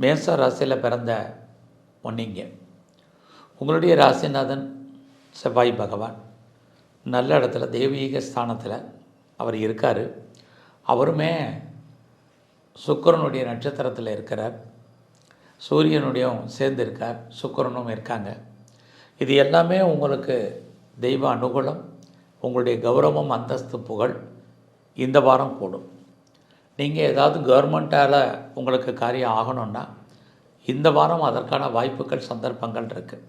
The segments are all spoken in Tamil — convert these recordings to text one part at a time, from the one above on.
மேச ராசியில் பிறந்த ஒன்றிங்க உங்களுடைய ராசிநாதன் செவ்வாய் பகவான் நல்ல இடத்துல தெய்வீக ஸ்தானத்தில் அவர் இருக்கார். அவருமே சுக்கிரனுடைய நட்சத்திரத்தில் இருக்கிறார். சூரியனுடையும் சேர்ந்து இருக்கார். சுக்கிரனும் இருக்காங்க. இது எல்லாமே உங்களுக்கு தெய்வ அனுகூலம் உங்களுடைய கௌரவம் அந்தஸ்து புகழ் இந்த வாரம் கூடும். நீங்கள் ஏதாவது கவர்மெண்ட்டால் உங்களுக்கு காரியம் ஆகணும்னா இந்த வாரம் அதற்கான வாய்ப்புகள் சந்தர்ப்பங்கள் இருக்குது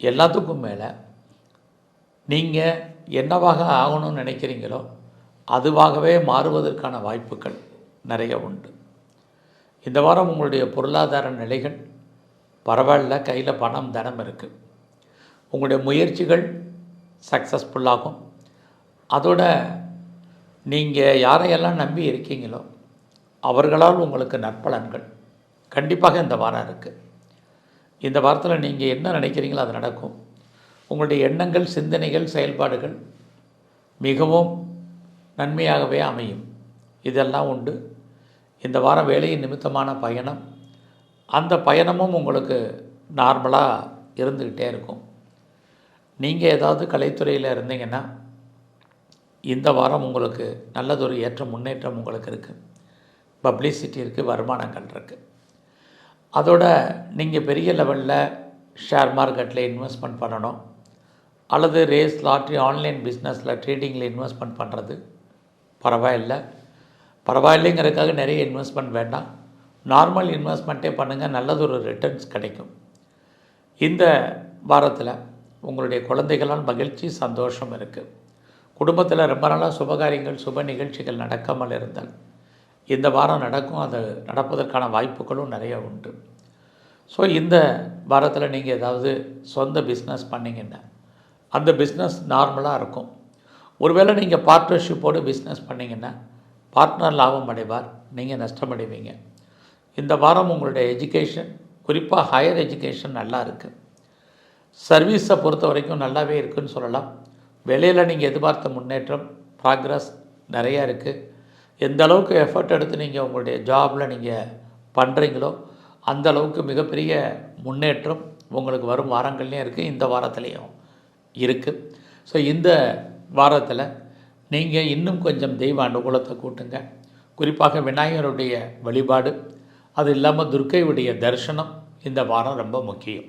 எல்லாத்துக்கும் மேலே நீங்கள் என்னவாக ஆகணும்னு நினைக்கிறீங்களோ அதுவாகவே மாறுவதற்கான வாய்ப்புகள் நிறைய உண்டு. இந்த வாரம் உங்களுடைய பொருளாதார நிலைகள் பரவாயில்ல கையில் பணம் தனம் இருக்குது உங்களுடைய முயற்சிகள் சக்ஸஸ்ஃபுல்லாகும் அதோட நீங்கள் யாரையெல்லாம் நம்பி இருக்கீங்களோ அவர்களால் உங்களுக்கு நற்பலன்கள். கண்டிப்பாக இந்த வாரம் இருக்குது இந்த வாரத்தில் நீங்கள் என்ன நினைக்கிறீங்களோ அது நடக்கும். உங்களுடைய எண்ணங்கள் சிந்தனைகள் செயல்பாடுகள் மிகவும் நன்மையாகவே அமையும். இதெல்லாம் உண்டு. இந்த வாரம் வேலையின் நிமித்தமான பயணம். அந்த பயணமும் உங்களுக்கு நார்மலாக இருந்துக்கிட்டே இருக்கும். நீங்கள் ஏதாவது கலைத்துறையில் இருந்தீங்கன்னா இந்த வாரம் உங்களுக்கு நல்லதொரு ஏற்ற முன்னேற்றம் உங்களுக்கு இருக்குது பப்ளிசிட்டி இருக்குது வருமானங்கள் இருக்குது அதோட நீங்கள் பெரிய லெவலில் ஷேர் மார்க்கெட்டில் இன்வெஸ்ட்மெண்ட் பண்ணணும். அல்லது ரேஸ் லாட்ரி ஆன்லைன் பிஸ்னஸில் ட்ரேடிங்கில் இன்வெஸ்ட்மெண்ட் பண்ணுறது பரவாயில்ல. பரவாயில்லைங்கிறதுக்காக நிறைய இன்வெஸ்ட்மெண்ட் வேண்டாம். நார்மல் இன்வெஸ்ட்மெண்ட்டே பண்ணுங்கள் நல்லதொரு ரிட்டர்ன்ஸ் கிடைக்கும். இந்த வாரத்தில் உங்களுடைய குழந்தைகளால் மகிழ்ச்சி சந்தோஷம் இருக்குது குடும்பத்தில் ரொம்ப நாளாக சுபகாரியங்கள் சுப நிகழ்ச்சிகள் நடக்காமல் இருந்தால் இந்த வாரம் நடக்கும் அது நடப்பதற்கான வாய்ப்புகளும் நிறைய உண்டு. ஸோ இந்த வாரத்தில் நீங்கள் ஏதாவது சொந்த பிஸ்னஸ் பண்ணிங்கன்னா அந்த பிஸ்னஸ் நார்மலாக இருக்கும். ஒருவேளை நீங்கள் பார்ட்னர்ஷிப்போடு பிஸ்னஸ் பண்ணிங்கன்னா பார்ட்னர் லாபம் அடைவார் நீங்கள் நஷ்டமடைவீங்க. இந்த வாரம் உங்களுடைய எஜுகேஷன் குறிப்பாக ஹையர் எஜுகேஷன் நல்லா இருக்குது சர்வீஸை பொறுத்த வரைக்கும் நல்லாவே இருக்குன்னு சொல்லலாம். வெளியில் நீங்கள் எதிர்பார்த்த முன்னேற்றம் ப்ராக்ரஸ் நிறையா இருக்குது எந்த அளவுக்கு எஃபர்ட் எடுத்து நீங்கள் உங்களுடைய ஜாபில் நீங்கள் பண்ணுறீங்களோ அந்த அளவுக்கு மிகப்பெரிய முன்னேற்றம் உங்களுக்கு வரும் வாரங்கள்லேயும் இருக்குது இந்த வாரத்துலேயும் இருக்குது ஸோ இந்த வாரத்தில் நீங்கள் இன்னும் கொஞ்சம் தெய்வ அனுகூலத்தை கூட்டுங்க. குறிப்பாக விநாயகருடைய வழிபாடு அது இல்லாமல் துர்க்கையுடைய தரிசனம் இந்த வாரம் ரொம்ப முக்கியம்.